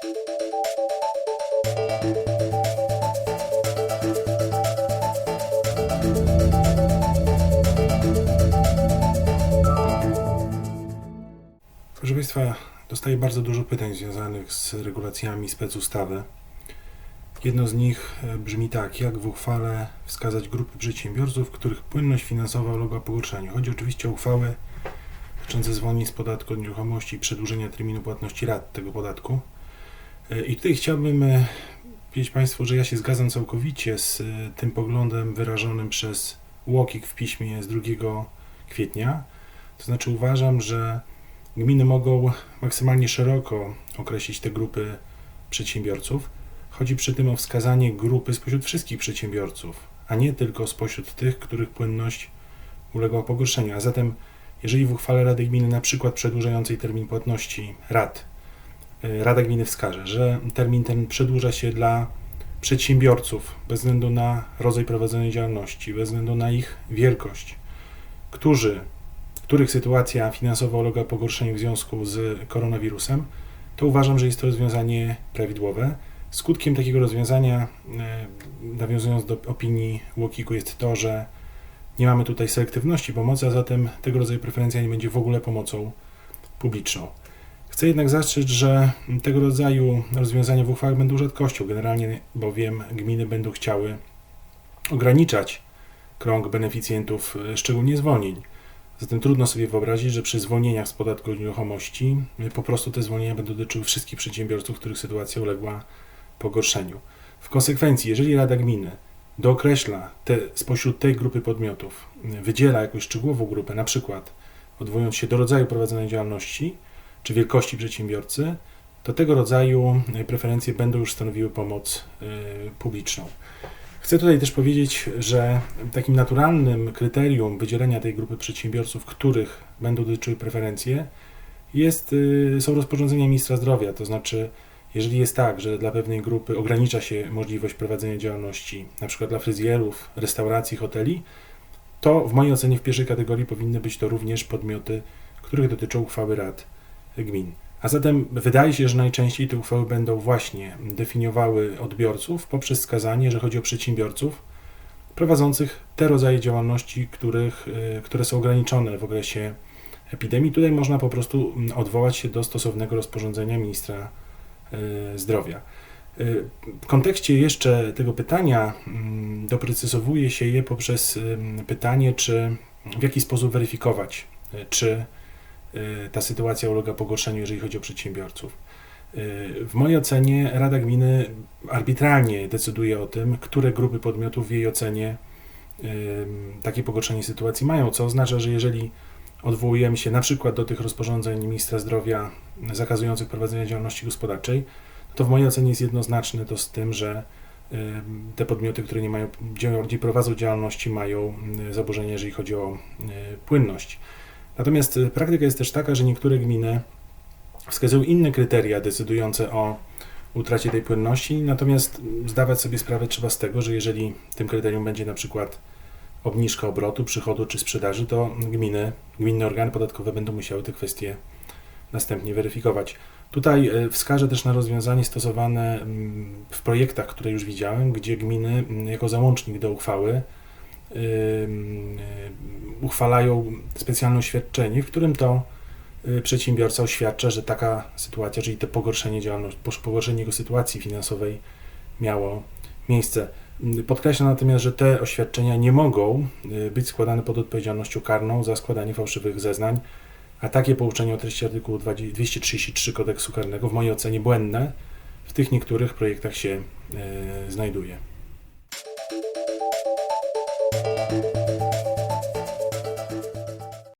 Proszę Państwa, dostaję bardzo dużo pytań związanych z regulacjami specustawy. Jedno z nich e, brzmi tak, jak w uchwale wskazać grupy przedsiębiorców, których płynność finansowa uległa pogorszeniu. Chodzi oczywiście o uchwały dotyczące zwolnień z podatku od nieruchomości i przedłużenia terminu płatności rat tego podatku. I tutaj chciałbym e, powiedzieć Państwu, że ja się zgadzam całkowicie z e, tym poglądem wyrażonym przez UOKiK w piśmie z 2 kwietnia. To znaczy uważam, że gminy mogą maksymalnie szeroko określić te grupy przedsiębiorców. Chodzi przy tym o wskazanie grupy spośród wszystkich przedsiębiorców, a nie tylko spośród tych, których płynność uległa pogorszeniu. A zatem, jeżeli w uchwale Rady Gminy, na przykład przedłużającej termin płatności rat, y, Rada Gminy wskaże, że termin ten przedłuża się dla przedsiębiorców bez względu na rodzaj prowadzonej działalności, bez względu na ich wielkość, którzy których sytuacja finansowa ulega pogorszeniu w związku z koronawirusem, to uważam, że jest to rozwiązanie prawidłowe. Skutkiem takiego rozwiązania, e, nawiązując do opinii Łokiku, jest to, że nie mamy tutaj selektywności pomocy, a zatem tego rodzaju preferencja nie będzie w ogóle pomocą publiczną. Chcę jednak zastrzec, że tego rodzaju rozwiązania w uchwałach będą rzadkością, generalnie bowiem gminy będą chciały ograniczać krąg beneficjentów, e, szczególnie zwolnień. Zatem trudno sobie wyobrazić, że przy zwolnieniach z podatku od nieruchomości y, po prostu te zwolnienia będą dotyczyły wszystkich przedsiębiorców, których sytuacja uległa pogorszeniu. W konsekwencji, jeżeli Rada Gminy dookreśla te, spośród tej grupy podmiotów, y, wydziela jakąś szczegółową grupę, na przykład odwołując się do rodzaju prowadzonej działalności czy wielkości przedsiębiorcy, to tego rodzaju y, preferencje będą już stanowiły pomoc y, publiczną. Chcę tutaj też powiedzieć, że takim naturalnym kryterium wydzielenia tej grupy przedsiębiorców, których będą dotyczyły preferencje, jest, y, są rozporządzenia ministra zdrowia. To znaczy, jeżeli jest tak, że dla pewnej grupy ogranicza się możliwość prowadzenia działalności, na przykład dla fryzjerów, restauracji, hoteli, to w mojej ocenie w pierwszej kategorii powinny być to również podmioty, których dotyczą uchwały rad gmin. A zatem wydaje się, że najczęściej te uchwały będą właśnie definiowały odbiorców poprzez wskazanie, że chodzi o przedsiębiorców prowadzących te rodzaje działalności, których, y, które są ograniczone w okresie epidemii. Tutaj można po prostu mm, odwołać się do stosownego rozporządzenia ministra y, zdrowia. Y, W kontekście jeszcze tego pytania mm, doprecyzowuje się je poprzez pytanie, czy w jaki sposób weryfikować, czy ta sytuacja ulega pogorszeniu, jeżeli chodzi o przedsiębiorców. Y, W mojej ocenie Rada Gminy arbitralnie decyduje o tym, które grupy podmiotów w jej ocenie ym, takie pogorszenie sytuacji mają, co oznacza, że jeżeli odwołujemy się na przykład do tych rozporządzeń ministra zdrowia zakazujących prowadzenia działalności gospodarczej, to w mojej ocenie jest jednoznaczne to z tym, że te podmioty, które nie mają, nie prowadzą działalności, mają y, zaburzenia, jeżeli chodzi o y, płynność. Natomiast y, praktyka jest też taka, że niektóre gminy wskazują inne kryteria decydujące o utracie tej płynności, natomiast zdawać sobie sprawę trzeba z tego, że jeżeli tym kryterium będzie na przykład obniżka obrotu, przychodu czy sprzedaży, to gminy, gminne organy podatkowe będą musiały te kwestie następnie weryfikować. Tutaj e, wskażę też na rozwiązanie stosowane mm, w projektach, które już widziałem, gdzie gminy mm, jako załącznik do uchwały y, uchwalają specjalne oświadczenie, w którym to y, przedsiębiorca oświadcza, że taka sytuacja, czyli to pogorszenie działalności, pogorszenie jego sytuacji finansowej miało miejsce. Y, Podkreślam natomiast, że te oświadczenia nie mogą y, być składane pod odpowiedzialnością karną za składanie fałszywych zeznań, a takie pouczenie o treści artykułu 20 233 kodeksu karnego w mojej ocenie błędne w tych niektórych projektach się y, znajduje.